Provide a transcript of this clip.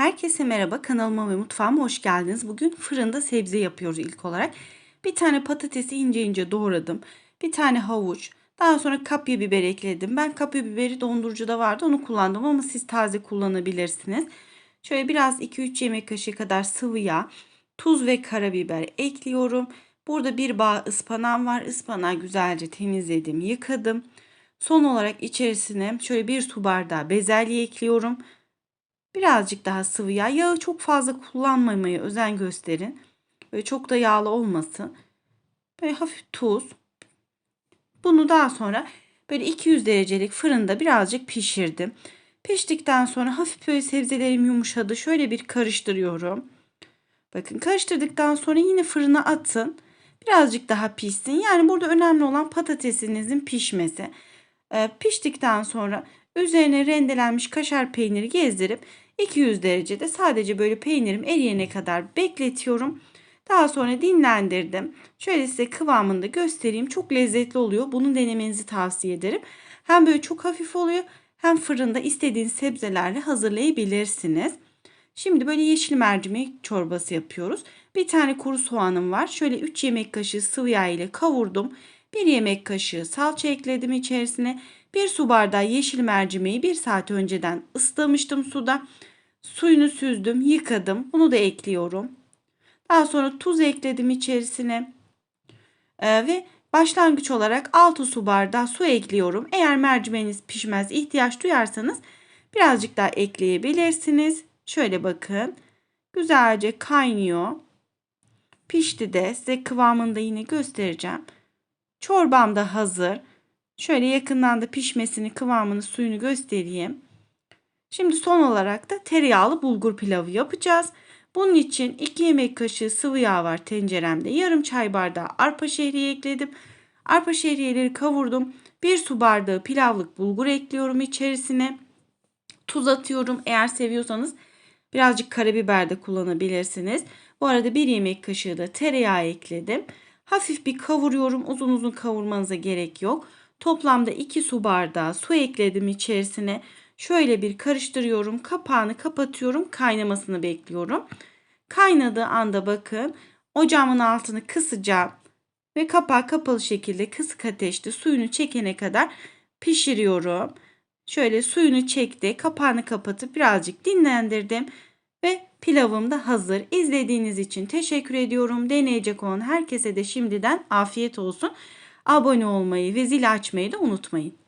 Herkese merhaba kanalıma ve mutfağıma hoş geldiniz. Bugün fırında sebze yapıyoruz ilk olarak. Bir tane patatesi ince ince doğradım. Bir tane havuç. Daha sonra kapya biber ekledim. Ben kapya biberi dondurucuda vardı onu kullandım ama siz taze kullanabilirsiniz. Şöyle biraz 2-3 yemek kaşığı kadar sıvı yağ, tuz ve karabiber ekliyorum. Burada bir bağ ıspanağım var. Ispanağı güzelce temizledim, yıkadım. Son olarak içerisine şöyle bir su bardağı bezelye ekliyorum. Birazcık daha sıvı yağ. Yağı çok fazla kullanmamaya özen gösterin. Böyle çok da yağlı olmasın. Böyle hafif tuz. Bunu daha sonra böyle 200 derecelik fırında birazcık pişirdim. Piştikten sonra hafif böyle sebzelerim yumuşadı. Şöyle bir karıştırıyorum. Bakın karıştırdıktan sonra yine fırına atın. Birazcık daha pişsin. Yani burada önemli olan patatesinizin pişmesi. Ee, piştikten sonra üzerine rendelenmiş kaşar peyniri gezdirip 200 derecede sadece böyle peynirim eriyene kadar bekletiyorum. Daha sonra dinlendirdim. Şöyle size kıvamını da göstereyim. Çok lezzetli oluyor. Bunu denemenizi tavsiye ederim. Hem böyle çok hafif oluyor hem fırında istediğiniz sebzelerle hazırlayabilirsiniz. Şimdi böyle yeşil mercimek çorbası yapıyoruz. Bir tane kuru soğanım var. Şöyle 3 yemek kaşığı sıvı yağ ile kavurdum. 1 yemek kaşığı salça ekledim içerisine. 1 su bardağı yeşil mercimeği 1 saat önceden ıslamıştım suda. Suyunu süzdüm, yıkadım. Bunu da ekliyorum. Daha sonra tuz ekledim içerisine. Ee, ve başlangıç olarak 6 su bardağı su ekliyorum. Eğer mercimeğiniz pişmez ihtiyaç duyarsanız birazcık daha ekleyebilirsiniz. Şöyle bakın. Güzelce kaynıyor. Pişti de size kıvamını da yine göstereceğim. Çorbam da hazır. Şöyle yakından da pişmesini, kıvamını, suyunu göstereyim. Şimdi son olarak da tereyağlı bulgur pilavı yapacağız. Bunun için 2 yemek kaşığı sıvı yağ var tenceremde. Yarım çay bardağı arpa şehriye ekledim. Arpa şehriyeleri kavurdum. 1 su bardağı pilavlık bulgur ekliyorum içerisine. Tuz atıyorum. Eğer seviyorsanız birazcık karabiber de kullanabilirsiniz. Bu arada 1 yemek kaşığı da tereyağı ekledim. Hafif bir kavuruyorum. Uzun uzun kavurmanıza gerek yok. Toplamda 2 su bardağı su ekledim içerisine. Şöyle bir karıştırıyorum. Kapağını kapatıyorum. Kaynamasını bekliyorum. Kaynadığı anda bakın ocağımın altını kısacağım. Ve kapağı kapalı şekilde kısık ateşte suyunu çekene kadar pişiriyorum. Şöyle suyunu çekti. Kapağını kapatıp birazcık dinlendirdim. Ve pilavım da hazır. İzlediğiniz için teşekkür ediyorum. Deneyecek olan herkese de şimdiden afiyet olsun. Abone olmayı ve zil açmayı da unutmayın.